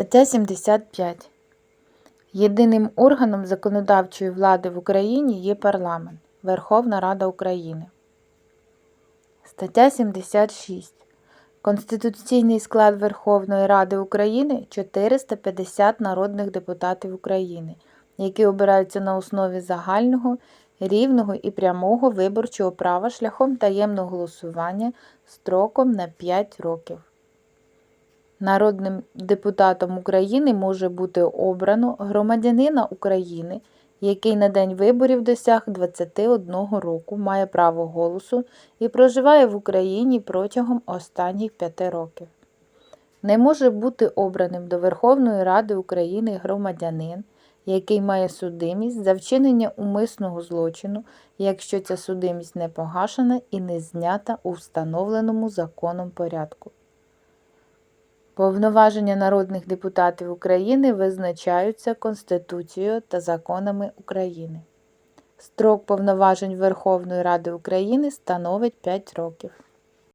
Стаття 75. Єдиним органом законодавчої влади в Україні є парламент – Верховна Рада України. Стаття 76. Конституційний склад Верховної Ради України – 450 народних депутатів України, які обираються на основі загального, рівного і прямого виборчого права шляхом таємного голосування строком на 5 років. Народним депутатом України може бути обрано громадянина України, який на день виборів досяг 21 року, має право голосу і проживає в Україні протягом останніх 5 років. Не може бути обраним до Верховної Ради України громадянин, який має судимість за вчинення умисного злочину, якщо ця судимість не погашена і не знята у встановленому законом порядку. Повноваження народних депутатів України визначаються Конституцією та законами України. Строк повноважень Верховної Ради України становить 5 років.